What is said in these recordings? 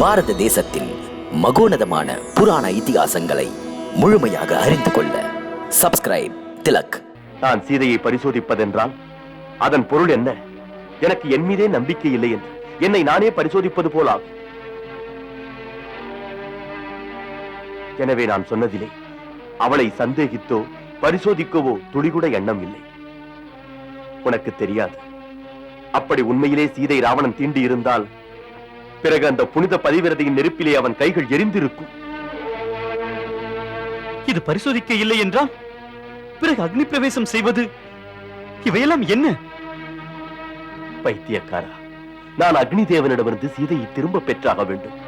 பாரத தேசத்தின் மகோனதமான புராண இதிகாசங்களை முழுமையாக அறிந்து கொள்ள சப்ஸ்கிரைப் திலக். நான் சீதையை பரிசோதிப்பதென்றால் அதன் பொருள் என்ன? எனக்கு என் மீதே நம்பிக்கை இல்லை என்று. என்னை நானே பரிசோதிப்பது போலா எனவே நான் சொன்னதிலே அவளை சந்தேகித்தோ பரிசோதிக்கவோ துளிகூட எண்ணம் இல்லை. உனக்கு தெரியாது. அப்படி உண்மையிலே சீதை ராவணன் தீண்டி இருந்தால் பிறகு அந்த புனித பதிவிரதையின் நெருப்பிலே அவன் கைகள் எரிந்திருக்கும். இது பரிசோதிக்க இல்லை என்றால் பிறகு அக்னி பிரவேசம் செய்வது இவையெல்லாம் என்ன? பைத்தியக்காரா நான் அக்னி தேவனிடமிருந்து சீதையை திரும்ப பெற்றாக வேண்டும்.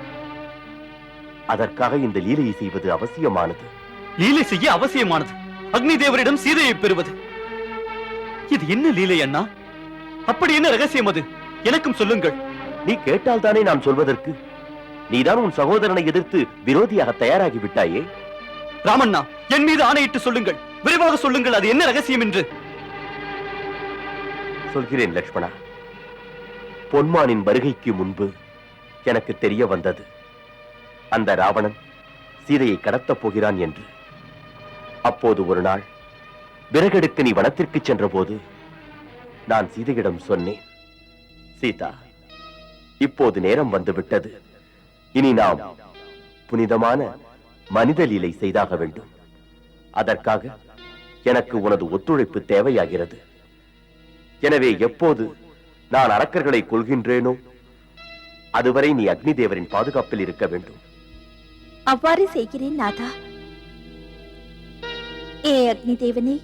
அதற்காக இந்த லீலையை செய்வது அவசியமானது. லீலை செய்ய அவசியமானது. அக்னி தேவரிடம் சீதையை பெறுவது. இது என்ன லீலை அண்ணா? அப்படி என்ன ரகசியம் அது? எனக்கும் சொல்லுங்கள். நீ கேட்டால் தானே நான் சொல்வதற்கு? நீதான் உன் சகோதரனை எதிர்த்து விரோதியாக தயாராகி விட்டாயே? ராமண்ணா என் மீது ஆணையிட்டு சொல்லுங்கள். விரைவாக சொல்லுங்கள் அது என்ன ரகசியம் என்று. சொல்கிறேன் லக்ஷ்மணா. பொன்மானின் வருகைக்கு முன்பு எனக்கு தெரிய வந்தது. அந்த ராவணன் சீதையை கடத்தப் போகிறான் என்று. அப்போது ஒரு நாள் விறகெடுக்க நீ வனத்திற்கு சென்றபோது நான் சீதையிடம் சொன்னேன் சீதா இப்போது நேரம் வந்துவிட்டது. இனி நாம் புனிதமான மனித லீலை செய்தாக வேண்டும். அதற்காக எனக்கு உனது ஒத்துழைப்பு தேவையாகிறது. எனவே எப்போது நான் அரக்கர்களை கொள்கின்றேனோ அதுவரை நீ அக்னி தேவரின் பாதுகாப்பில் இருக்க வேண்டும். அவ்வாறு செய்கிறேன் நாதா. ஏ அக்னி தேவனே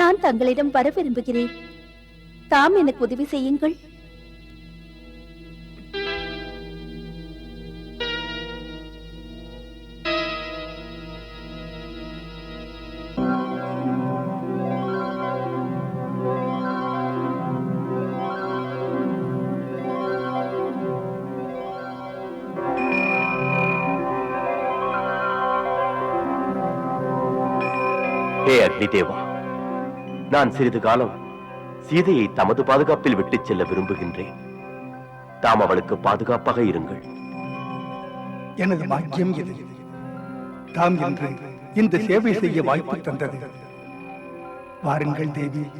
நான் தங்களிடம் வர விரும்புகிறேன். தாம் எனக்கு உதவி செய்யுங்கள். ஹே நான் சிறிது காலம் சீதையை தமது பாதுகாப்பில் விட்டுச் செல்ல விரும்புகின்றேன். தாம் அவளுக்கு பாதுகாப்பாக இருங்கள். எனது பாக்கியம் இது. தாம் என்று இந்த சேவை செய்ய வாய்ப்பு தந்தது. வாருங்கள் தேவி.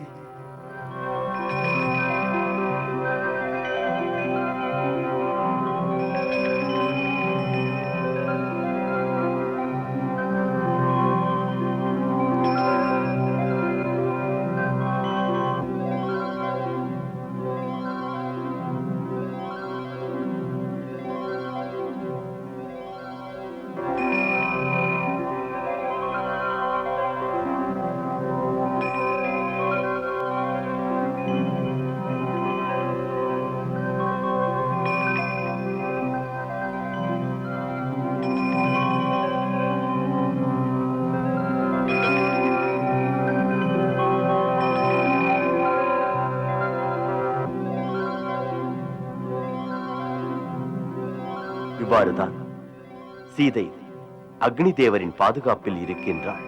இவ்வாறுதான் சீதை அக்னி தேவரின் பாதுகாப்பில் இருக்கின்றாள்.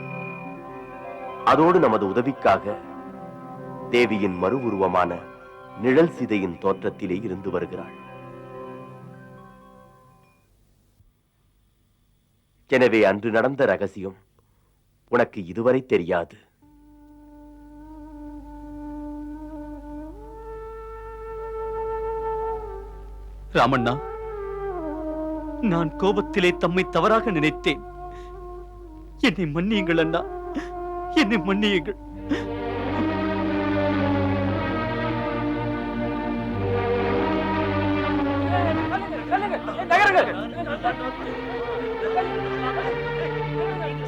அதோடு நமது உதவிக்காக தேவியின் மறு உருவமான நிழல் சீதையின் தோற்றத்திலே இருந்து வருகிறாள். எனவே அன்று நடந்த ரகசியம் உனக்கு இதுவரை தெரியாது. ராமண்ணா நான் கோபத்திலே தம்மை தவறாக நினைத்தேன். என்னை மன்னியுங்கள் அண்ணா. என்னை மன்னியுங்கள்.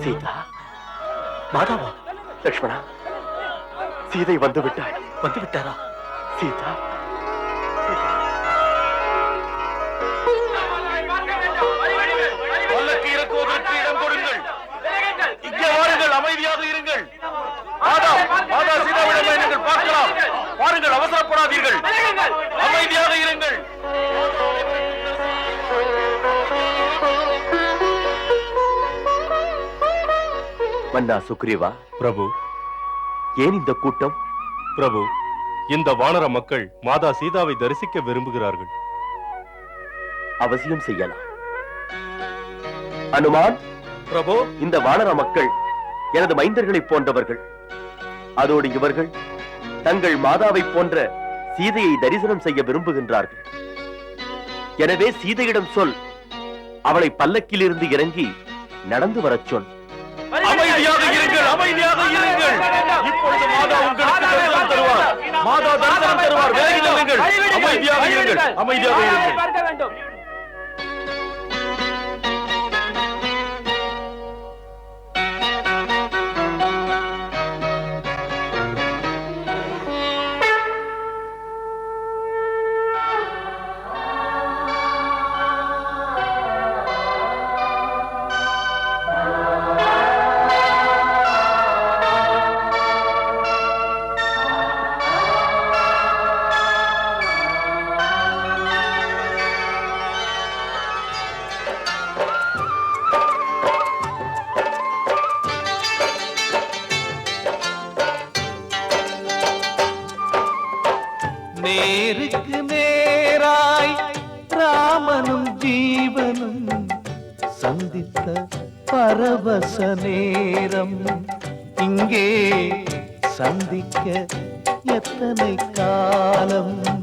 சீதா மாதவா லக்ஷ்மணா சீதை வந்து விட்டாள் வந்து விட்டாரா சீதா. வாருங்கள் அமைதியாக இருங்கள். மாதா மாதா சீதாவிடம் நீங்கள் பார்க்கலாம். வாருங்கள் அவசரப்படாதீர்கள். அமைதியாக இருங்கள். மன்னா சுக்ரீவா பிரபு. ஏன் இந்த கூட்டம்? பிரபு இந்த வானர மக்கள் மாதா சீதாவை தரிசிக்க விரும்புகிறார்கள். அவசியம் செய்யலாம். அனுமான் பிரபு இந்த வானர மக்கள் எனது மைந்தர்களைப் போன்றவர்கள். அதோடு இவர்கள் தங்கள் மாதாவை போன்ற சீதையை தரிசனம் செய்ய விரும்புகின்றார்கள். எனவே சீதையிடம் சொல் அவளை பல்லக்கிலிருந்து இறங்கி நடந்து வரச் சொல். அமைதியாக இருங்கள் அமைதியாக இருங்கள். இப்பொழுது மாதா உங்களுக்கு தரிசனம் தருவார். மாதா தரிசனம் தருவார். அமைதியாக இருங்கள். அமைதியாக இருங்கள். சந்தித்த பரவச நேரம். இங்கே சந்திக்க எத்தனை காலம்?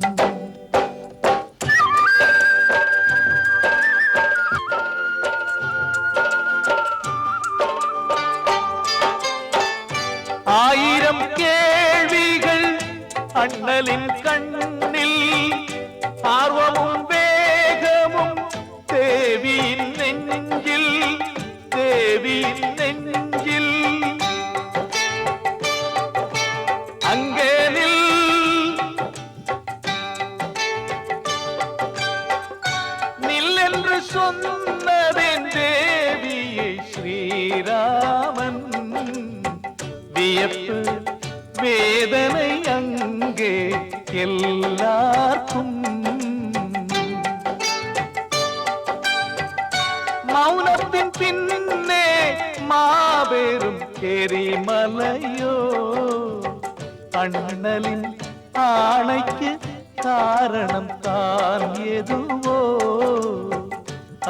தான் எதுவோ.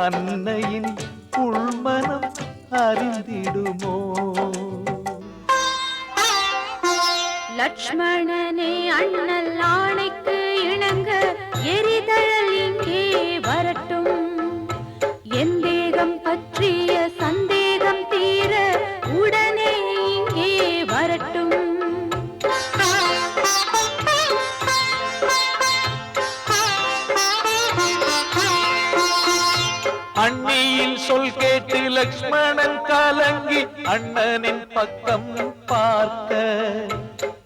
அன்னையின் உள்மனம் அறிந்திடுமோ. லட்சுமணனே அண்ணல் ஆணைக்கு இணங்க எரிதழல் இங்கே வரட்டும். என் தேகம் பற்றிய லக்ஷ்மணன் கலங்கி அண்ணனின் பக்கம் பார்க்க.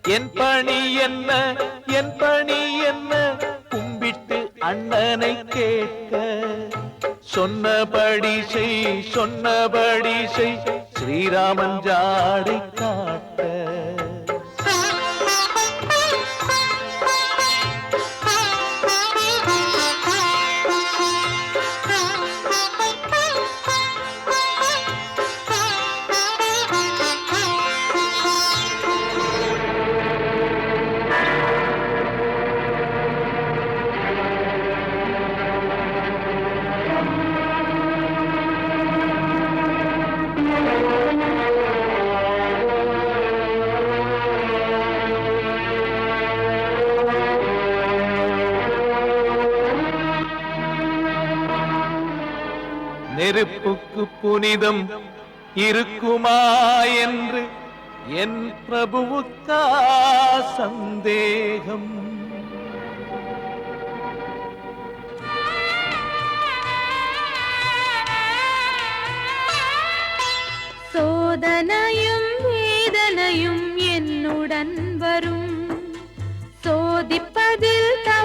என் பணி என்ன? என் பணி என்ன? கும்பிட்டு அண்ணனை கேட்க. சொன்னபடி செய் சொன்னபடி செய் ஸ்ரீராமன் ஜாடை காட்ட. எனக்கு புனிதம் இருக்குமா என்று என் பிரபுவுக்கா சந்தேகம் சோதனையும் வேதனையும் என்னுடன் வரும். சோதிப்பதில் தான்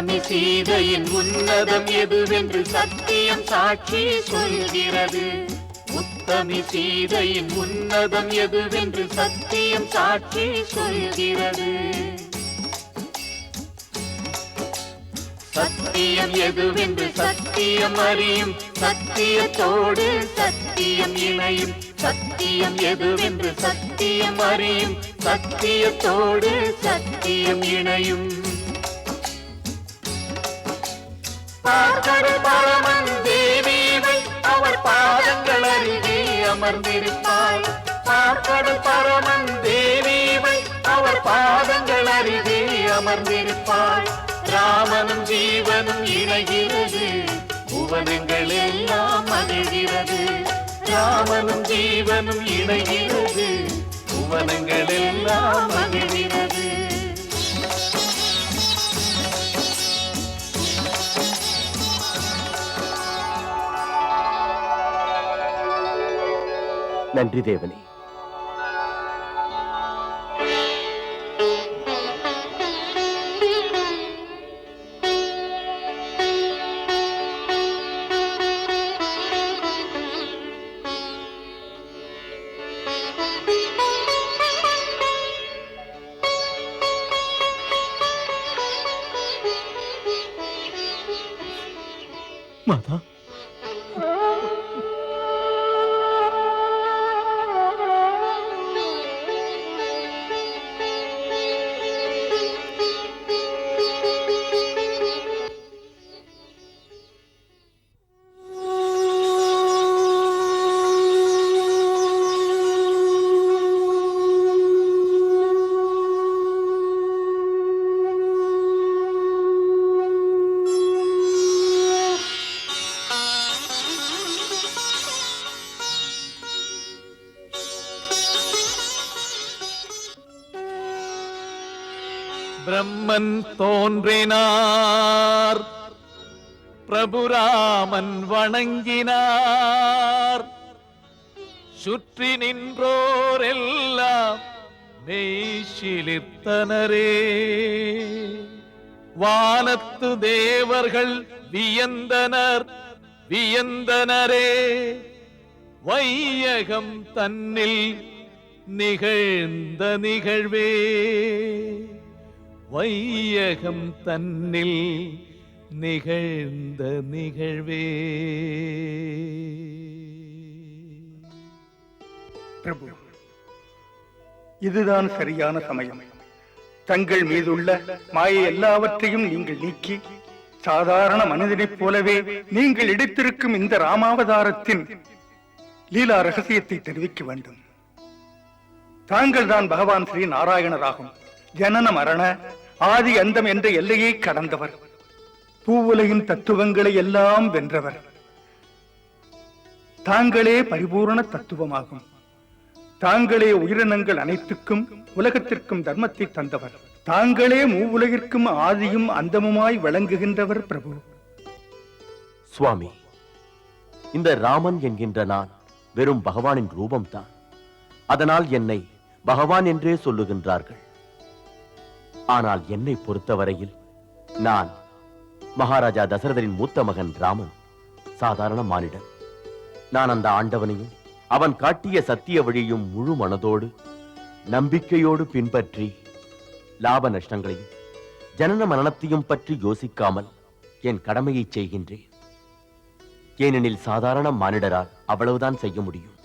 உத்தமி சீதையின் உன்னதம் எதுவென்று சத்தியம் சாட்சி சொல்கிறது. உத்தமி சீதையின் உன்னதம் எதுவென்று சத்தியம் சாட்சி சொல்கிறது. சத்தியம் எதுவென்று சத்தியம் அறியும் சத்தியத்தோடு சத்தியம் இணையும். சத்தியம் எதுவென்று சத்தியம் அறியும் சத்தியத்தோடு சத்தியம் இணையும். பரமன் தேவிவை அவர் பாதங்கள் அருகே அமர்ந்திருப்பாள் பார்க்கடல் பரமன் தேவிவை அவர் பாதங்கள் அருகே அமர்ந்திருப்பாள் ராமனும் ஜீவனும் இணைகிறது. புவனங்கள் எல்லாம் மகிழ்கிறது. ராமனும் ஜீவனும் இணைகிறது. புவனங்கள் எல்லாம் மகிழ்கிறது. நன்றி தேவனே. பிரம்மன் தோன்றினார். பிரபுராமன் வணங்கினார். சுற்றி நின்றோர் எல்லாம் மெய்சிலிர்த்தனரே வானத்து தேவர்கள் வியந்தனர் வியந்தனரே. வையகம் தன்னில் நிகழ்ந்த நிகழ்வே. வையகம் தன்னில் நிகழ்ந்த நிகழ்வே. பிரபு இதுதான் சரியான சமயம். தங்கள் மீதுள்ள மாயை எல்லாவற்றையும் நீங்கள் நீக்கி சாதாரண மனிதனைப் போலவே நீங்கள் எடுத்திருக்கும் இந்த ராமாவதாரத்தின் லீலா ரகசியத்தை தெரிவிக்க வேண்டும். தாங்கள் தான் பகவான் ஸ்ரீ நாராயணராகும் ஜனன மரண ஆதி அந்தம் என்ற எல்லையை கடந்தவர். பூவுலகின் தத்துவங்களை எல்லாம் வென்றவர். தாங்களே பரிபூரண தத்துவமாகும். தாங்களே உயிரினங்கள் அனைத்துக்கும் உலகத்திற்கும் தர்மத்தை தந்தவர். தாங்களே மூவுலகிற்கும் ஆதியும் அந்தமுமாய் விளங்குகின்றவர் பிரபு. சுவாமி இந்த ராமன் என்கின்ற நான் வெறும் பகவானின் ரூபம்தான். அதனால் என்னை பகவான் என்றே சொல்லுகின்றார்கள். ஆனால் என்னை பொறுத்தவரையில் நான் மகாராஜா தசரதரின் மூத்த மகன் ராமன் சாதாரண மானிடன். நான் அந்த ஆண்டவனையும் அவன் காட்டிய சத்திய வழியும் முழு மனதோடு நம்பிக்கையோடு பின்பற்றி லாப நஷ்டங்களையும் ஜனன மரணத்தையும் பற்றி யோசிக்காமல் என் கடமையை செய்கின்றேன். ஏனெனில் சாதாரண மானிடரால் அவ்வளவுதான் செய்ய முடியும்.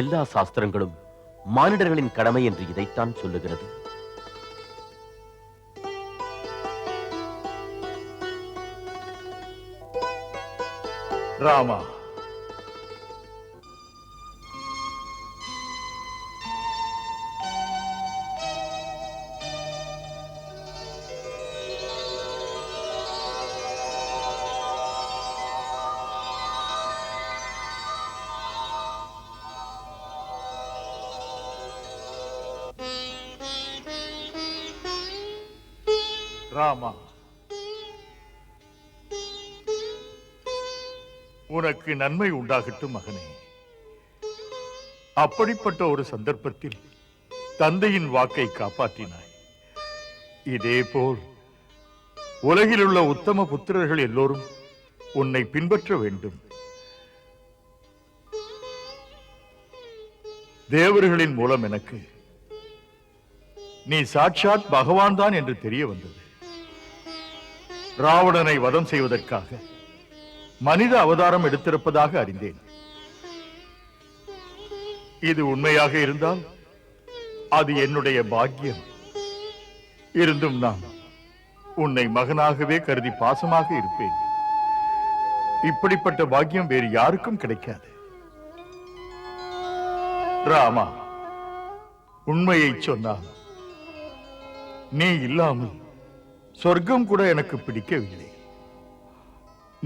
எல்லா சாஸ்திரங்களும் மானிடர்களின் கடமை என்று இதைத்தான் சொல்லுகிறது. ராமா உனக்கு நன்மை உண்டாகட்டும் மகனே. அப்படிப்பட்ட ஒரு சந்தர்ப்பத்தில் தந்தையின் வாக்கை காப்பாற்றினாய். இதேபோல் உலகில் உள்ள உத்தம புத்திரர்கள் எல்லோரும் உன்னை பின்பற்ற வேண்டும். தேவர்களின் மூலம் எனக்கு நீ சாட்சாத் பகவான் தான் என்று தெரிய வந்தது. ராவணனை வதம் செய்வதற்காக மனித அவதாரம் எடுத்திருப்பதாக அறிந்தேன். இது உண்மையாக இருந்தால் அது என்னுடைய பாக்கியம். இருந்தும் நான் உன்னை மகனாகவே கருதி பாசமாக இருப்பேன். இப்படிப்பட்ட பாக்கியம் வேறு யாருக்கும் கிடைக்காது. ராமா உண்மையை சொன்னால் நீ இல்லாமல் சொர்க்கம் கூட எனக்கு பிடிக்கவில்லை.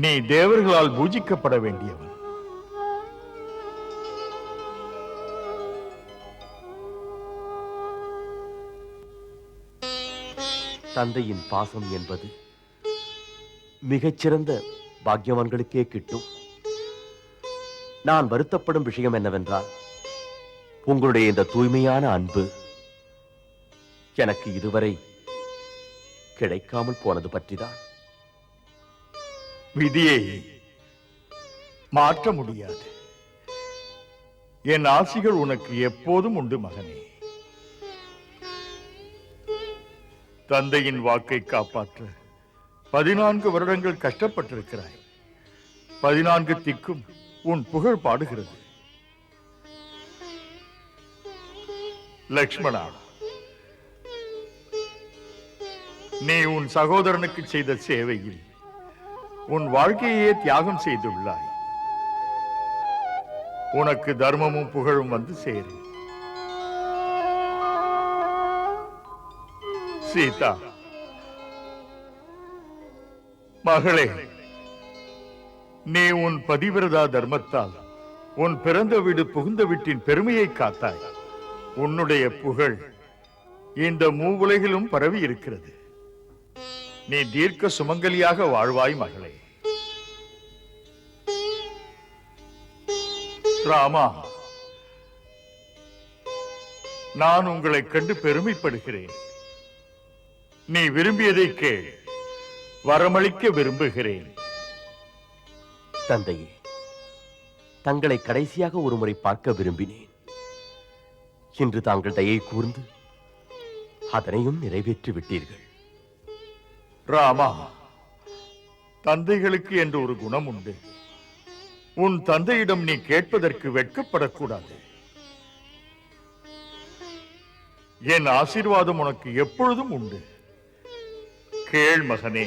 நீ தேவர்களால் பூஜிக்கப்பட வேண்டியவன். தந்தையின் பாசம் என்பது மிகச்சிறந்த பாக்கியவான்களுக்கே கிட்டும். நான் வருத்தப்படும் விஷயம் என்னவென்றால் உங்களுடைய இந்த தூய்மையான அன்பு எனக்கு இதுவரை கிடைக்காமல் போனது பற்றிதான். விதியை மாற்ற முடியாது. என் ஆசிகள் உனக்கு எப்போதும் உண்டு மகனே. தந்தையின் வாக்கை காப்பாற்ற பதினான்கு வருடங்கள் கஷ்டப்பட்டிருக்கிறாய். பதினான்கு திக்கும் உன் புகழ் பாடுகிறது. லக்ஷ்மணா நீ உன் சகோதரனுக்கு செய்த சேவையில் உன் வாழ்க்கையே தியாகம் செய்துள்ளாய். உனக்கு தர்மமும் புகழும் வந்து சேரும் சீதா மகளே நீ உன் பதிவிரதா தர்மத்தால் உன் பிறந்த வீடு புகுந்த வீட்டின் பெருமையை காத்தாய். உன்னுடைய புகழ் இந்த மூவுலகிலும் பரவி இருக்கிறது நீ தீர்க்க சுமங்கலியாக வாழ்வாய் மகளே. ராமா நான் உங்களை கண்டு பெருமைப்படுகிறேன். நீ விரும்பியதை கேள் வரமளிக்க விரும்புகிறேன். தந்தையே தங்களை கடைசியாக ஒருமுறை பார்க்க விரும்பினேன். இன்று தாங்கள் தயை கூர்ந்து அதனையும் நிறைவேற்றி விட்டீர்கள். ராமா தந்தைகளுக்கு என்று ஒரு குணம் உண்டு. உன் தந்தையிடம் நீ கேட்பதற்கு வெட்கப்படக்கூடாது. என் ஆசீர்வாதம் உனக்கு எப்பொழுதும் உண்டு. கேள் மகனே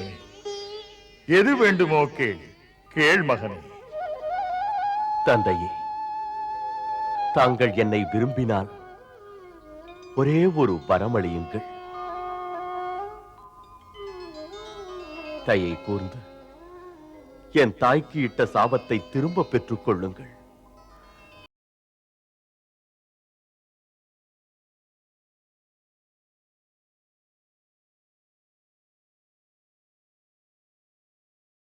எது வேண்டுமோ கேள். கேள் மகனே. தந்தையே தாங்கள் என்னை விரும்பினால் ஒரே ஒரு வரமளியுங்கள். தயை கூர்ந்து என் தாய்க்கு இட்ட சாபத்தை திரும்ப பெற்றுக் கொள்ளுங்கள்.